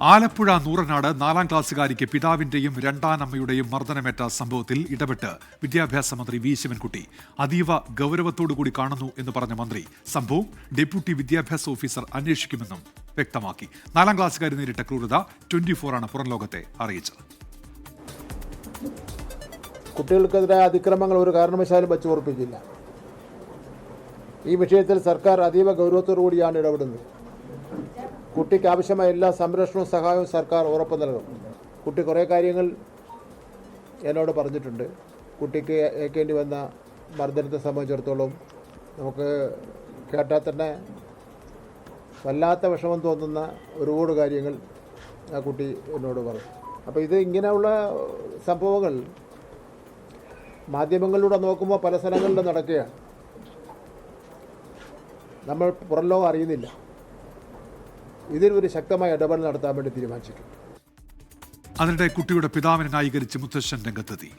ആലപ്പുഴ നൂറനാട് നാലാം ക്ലാസ്സുകാരിക്ക് പിതാവിന്റെയും രണ്ടാനമ്മയുടെയും മർദ്ദനമേറ്റ സംഭവത്തിൽ ഇടപെട്ട് വിദ്യാഭ്യാസ മന്ത്രി വി ശിവൻകുട്ടി അതീവ ഗൗരവത്തോടുകൂടി കാണുന്നു എന്ന് പറഞ്ഞ മന്ത്രി. സംഭവം ഡെപ്യൂട്ടി വിദ്യാഭ്യാസ ഓഫീസർ അന്വേഷിക്കുമെന്നും വ്യക്തമാക്കി. നാലാം ക്ലാസ്സുകാരി നേരിട്ട ക്രൂരത ട്വന്റി ഫോറാണ് പുറം ലോകത്തെ അറിയിച്ചത്. കുട്ടികൾക്കെതിരായ അതിക്രമങ്ങൾ ഒരു കാരണവശാലും വച്ചു ഈ വിഷയത്തിൽ സർക്കാർ അതീവ ഗൗരവത്തോടു കൂടിയാണ് ഇടപെടുന്നത്. കുട്ടിക്ക് ആവശ്യമായ എല്ലാ സംരക്ഷണവും സഹായവും സർക്കാർ ഉറപ്പ് നൽകും. കുട്ടി കുറേ കാര്യങ്ങൾ എന്നോട് പറഞ്ഞിട്ടുണ്ട്. കുട്ടിക്ക് ഏൽക്കേണ്ടി വന്ന മർദ്ദനത്തെ സംബന്ധിച്ചിടത്തോളം നമുക്ക് കേട്ടാൽ തന്നെ വല്ലാത്ത വിഷമം തോന്നുന്ന ഒരുപാട് കാര്യങ്ങൾ ആ കുട്ടി എന്നോട് പറഞ്ഞു. അപ്പോൾ ഇത് ഇങ്ങനെയുള്ള സംഭവങ്ങൾ മാധ്യമങ്ങളിലൂടെ നോക്കുമ്പോൾ പല സ്ഥലങ്ങളിലും നടക്കുകയാണ്. നമ്മൾ പുറം ലോകം അറിയുന്നില്ല. ഇതിൽ ഒരു ശക്തമായ ഇടപെടൽ നടത്താൻ വേണ്ടി തീരുമാനിച്ചിട്ടുണ്ട്. അതിനിടെ കുട്ടിയുടെ പിതാവിനെ ന്യായീകരിച്ച് മുത്തശ്ശൻ രംഗത്തെത്തി.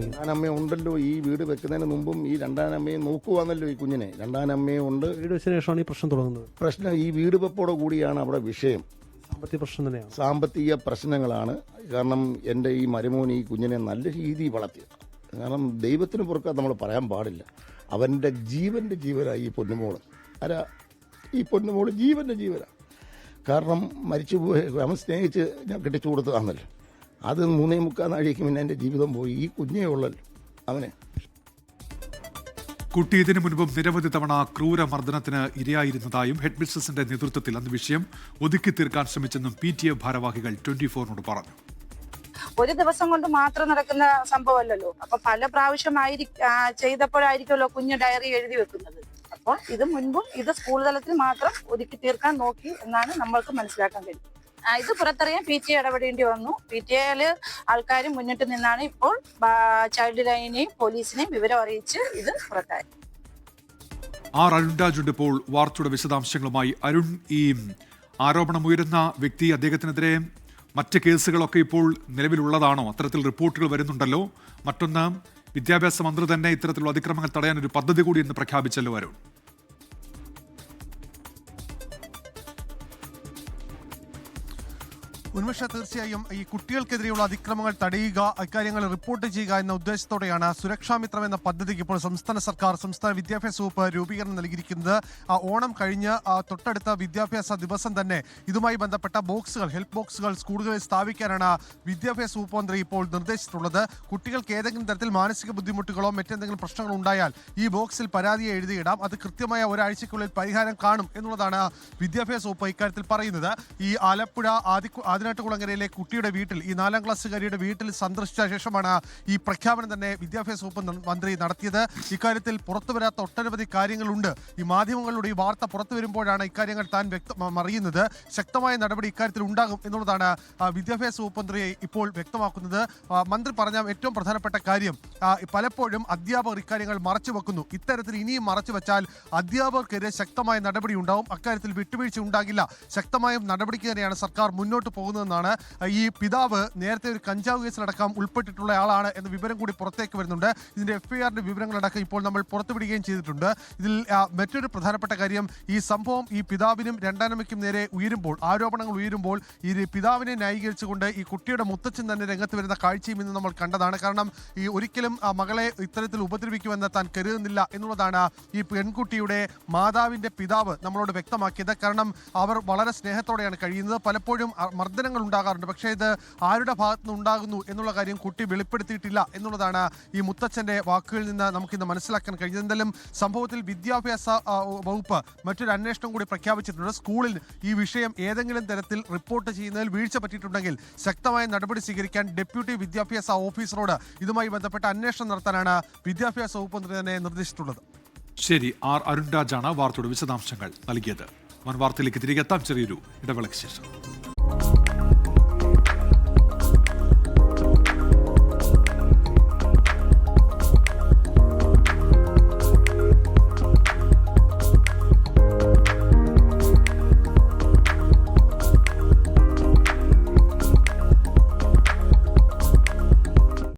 രണ്ടാനമ്മ ഉണ്ടല്ലോ ഈ വീട് വെക്കുന്നതിന് മുമ്പും ഈ രണ്ടാനമ്മയെ നോക്കുവാന്നല്ലോ ഈ കുഞ്ഞിനെ. രണ്ടാനമ്മയും ഉണ്ട്. വീട് വെച്ചതിന് ശേഷമാണ് ഈ പ്രശ്നം തുടങ്ങുന്നത്. പ്രശ്നം ഈ വീട് വെപ്പോടെ കൂടിയാണ് അവിടെ വിഷയം. സാമ്പത്തിക പ്രശ്നം തന്നെയാണ്. സാമ്പത്തിക പ്രശ്നങ്ങളാണ്. കാരണം എന്റെ ഈ മരുമോൻ ഈ കുഞ്ഞിനെ നല്ല രീതിയിൽ വളർത്തി കാരണം ദൈവത്തിന് പുറക്കാൻ നമ്മൾ പറയാൻ പാടില്ല. അവന്റെ ജീവന്റെ ജീവനായി ഈ പൊന്നുമോൾ. ആരാ ഈ പൊന്നുമോൾ ജീവന്റെ ജീവനാണ് കാരണം മരിച്ചു പോയി അവൻ സ്നേഹിച്ച് ഞാൻ കെട്ടിച്ചു കൊടുത്തതാണല്ലോ അത് മൂന്നേ മുക്കാൽ നാഴിക്ക് പിന്നെ എന്റെ ജീവിതം പോയി. ഈ കുഞ്ഞേ ഉള്ളല്ലോ അവനെ. കുട്ടി ഇതിനു മുൻപും നിരവധി തവണ ക്രൂരമർദ്ദനത്തിന് ഇരയായിരുന്നതായും ഹെഡ് മിസ്ട്രസിന്റെ നേതൃത്വത്തിൽ അന്ന് വിഷയം ഒതുക്കി തീർക്കാൻ ശ്രമിച്ചെന്നും പി ടി എ ഭാരവാഹികൾ ട്വന്റി ഫോറിനോട് പറഞ്ഞു. ഒരു ദിവസം കൊണ്ട് മാത്രം നടക്കുന്ന സംഭവമല്ലല്ലോ. അപ്പൊ പല പ്രാവശ്യം ചെയ്തപ്പോഴായിരിക്കുമല്ലോ കുഞ്ഞ് ഡയറി എഴുതി വെക്കുന്നത്. അപ്പോൾ ഇത് മുൻപും ഇത് സ്കൂൾ തലത്തിൽ മാത്രം ഒതുക്കി തീർക്കാൻ നോക്കി എന്നാണ് നമ്മൾക്ക് മനസ്സിലാക്കാൻ കഴിയും. ഇത് പുറത്തറിയാൻ പി ടി എ ഇടപെടേണ്ടി വന്നു. പി ടി എയിൽ ആൾക്കാർ മുന്നിട്ട് നിന്നാണ് ഇപ്പോൾ ചൈൽഡ് ലൈനെയും പോലീസിനെയും വിവരം അറിയിച്ച് ഇത് പുറത്തായി ആർ അരുൺരാജുണ്ട് ഇപ്പോൾ വാർത്തയുടെ വിശദാംശങ്ങളുമായി. അരുൺ ഈ ആരോപണമുയരുന്ന വ്യക്തി അദ്ദേഹത്തിനെതിരെ മറ്റ് കേസുകളൊക്കെ ഇപ്പോൾ നിലവിലുള്ളതാണോ? അത്തരത്തിൽ റിപ്പോർട്ടുകൾ വരുന്നുണ്ടല്ലോ. മറ്റൊന്ന് വിദ്യാഭ്യാസ മന്ത്രി തന്നെ ഇത്തരത്തിലുള്ള അതിക്രമങ്ങൾ തടയാൻ ഒരു പദ്ധതി കൂടി എന്ന് പ്രഖ്യാപിച്ചല്ലോ അരുൺ. ഉന്മേഷ തീർച്ചയായും ഈ കുട്ടികൾക്കെതിരെയുള്ള അതിക്രമങ്ങൾ തടയുക അക്കാര്യങ്ങൾ റിപ്പോർട്ട് ചെയ്യുക എന്ന ഉദ്ദേശത്തോടെയാണ് സുരക്ഷാമിത്രം എന്ന പദ്ധതിക്ക് ഇപ്പോൾ സംസ്ഥാന സർക്കാർ സംസ്ഥാന വിദ്യാഭ്യാസ വകുപ്പ് രൂപീകരണം നൽകിയിരിക്കുന്നത്. ഓണം കഴിഞ്ഞ് തൊട്ടടുത്ത വിദ്യാഭ്യാസ ദിവസം തന്നെ ഇതുമായി ബന്ധപ്പെട്ട ബോക്സുകൾ ഹെൽപ്പ് ബോക്സുകൾ സ്കൂളുകളിൽ സ്ഥാപിക്കാനാണ് വിദ്യാഭ്യാസ വകുപ്പ് മന്ത്രി ഇപ്പോൾ നിർദ്ദേശിച്ചിട്ടുള്ളത്. കുട്ടികൾക്ക് ഏതെങ്കിലും തരത്തിൽ മാനസിക ബുദ്ധിമുട്ടുകളോ മറ്റെന്തെങ്കിലും പ്രശ്നങ്ങളോ ഉണ്ടായാൽ ഈ ബോക്സിൽ പരാതി എഴുതിയിടാം. അത് കൃത്യമായ ഒരാഴ്ചയ്ക്കുള്ളിൽ പരിഹാരം കാണും എന്നുള്ളതാണ് വിദ്യാഭ്യാസ വകുപ്പ് ഇക്കാര്യത്തിൽ പറയുന്നത്. ഈ ആലപ്പുഴ ആദി ആദിനാട്ടുകുളങ്ങരയിലെ കുട്ടിയുടെ വീട്ടിൽ ഈ നാലാം ക്ലാസ്സുകാരിയുടെ വീട്ടിൽ സന്ദർശിച്ച ശേഷമാണ് ഈ പ്രഖ്യാപനം തന്നെ വിദ്യാഭ്യാസ വകുപ്പ് മന്ത്രി നടത്തിയത്. ഇക്കാര്യത്തിൽ പുറത്തു വരാത്ത ഒട്ടനവധി കാര്യങ്ങളുണ്ട്. ഈ മാധ്യമങ്ങളിലൂടെ ഈ വാർത്ത പുറത്തു വരുമ്പോഴാണ് ഇക്കാര്യങ്ങൾ താൻ വ്യക്തം അറിയുന്നത് ശക്തമായ നടപടി ഇക്കാര്യത്തിൽ ഉണ്ടാകും എന്നുള്ളതാണ് വിദ്യാഭ്യാസ വകുപ്പ് മന്ത്രി ഇപ്പോൾ വ്യക്തമാക്കുന്നത്. മന്ത്രി പറഞ്ഞ ഏറ്റവും പ്രധാനപ്പെട്ട കാര്യം പലപ്പോഴും അധ്യാപകർ ഇക്കാര്യങ്ങൾ മറച്ചു വെക്കുന്നു. ഇത്തരത്തിൽ ഇനിയും മറച്ചു വെച്ചാൽ അധ്യാപകർക്കെതിരെ ശക്തമായ നടപടി ഉണ്ടാവും. അക്കാര്യത്തിൽ വിട്ടുവീഴ്ച ഉണ്ടാകില്ല. ശക്തമായ നടപടിക്ക് തന്നെയാണ് സർക്കാർ മുന്നോട്ട് പോകുന്നതെന്നാണ് ഈ പിതാവ് നേരത്തെ ഒരു കഞ്ചാവ് കേസിലടക്കം ഉൾപ്പെട്ടിട്ടുള്ള ആളാണ് എന്ന വിവരം കൂടി പുറത്തേക്ക് വരുന്നുണ്ട്. ഇതിന്റെ എഫ്ഐആറിന്റെ വിവരങ്ങളടക്കം ഇപ്പോൾ നമ്മൾ പുറത്തുവിടുകയും ചെയ്തിട്ടുണ്ട്. ഇതിൽ മറ്റൊരു പ്രധാനപ്പെട്ട കാര്യം ഈ സംഭവം ഈ പിതാവിനും രണ്ടാനമ്മയ്ക്കും നേരെ ഉയരുമ്പോൾ ആരോപണങ്ങൾ ഉയരുമ്പോൾ ഈ പിതാവിനെ ന്യായീകരിച്ചുകൊണ്ട് ഈ കുട്ടിയുടെ മുത്തച്ഛൻ തന്നെ രംഗത്ത് വരുന്ന കാഴ്ചയും ഇന്ന് നമ്മൾ കണ്ടതാണ്. കാരണം ഈ ഒരിക്കലും മകളെ ഇത്തരത്തിൽ ഉപദ്രവിക്കുമെന്ന് താൻ കരുതുന്നില്ല എന്നുള്ളതാണ് ഈ പെൺകുട്ടിയുടെ മാതാവിന്റെ പിതാവ് നമ്മളോട് വ്യക്തമാക്കിയത്. കാരണം അവർ വളരെ സ്നേഹത്തോടെയാണ് കഴിയുന്നത്. പലപ്പോഴും അ- മർദ്ദനങ്ങൾ ഉണ്ടാകാറുണ്ട്. പക്ഷേ ഇത് ആരുടെ ഭാഗത്തു നിന്ന് ഉണ്ടാകുന്നു എന്നുള്ള കാര്യം കുട്ടി വെളിപ്പെടുത്തിയിട്ടില്ല എന്നുള്ളതാണ് ഈ മുത്തച്ഛന്റെ വാക്കുകളിൽ നിന്ന് നമുക്കിന്ന് മനസ്സിലാക്കാൻ കഴിഞ്ഞത് എന്തായാലും സംഭവത്തിൽ വിദ്യാഭ്യാസ വകുപ്പ് മറ്റൊരു അന്വേഷണം കൂടി പ്രഖ്യാപിച്ചിട്ടുണ്ട്. സ്കൂളിൽ ഈ വിഷയം ഏതെങ്കിലും തരത്തിൽ റിപ്പോർട്ട് ചെയ്യുന്നതിൽ വീഴ്ച പറ്റിയിട്ടുണ്ടെങ്കിൽ ശക്തമായ നടപടി സ്വീകരിക്കാൻ ഡെപ്യൂട്ടി വിദ്യാഭ്യാസ ഓഫീസറോട് ഇതുമായി ബന്ധപ്പെട്ട അന്വേഷണം നടത്താനാണ് വിദ്യാഭ്യാസ വകുപ്പ് മന്ത്രി തന്നെ നിർദ്ദേശിച്ചിട്ടുള്ളത്. ശരി ആർ അരുൺരാജാണ് വാർത്തയുടെ വിശദാംശങ്ങൾ നൽകിയത്. വൻ വാർത്തയിലേക്ക് തിരികെ എത്താം. ചെറിയൊരു ഇടവേളയ്ക്ക് ശേഷം.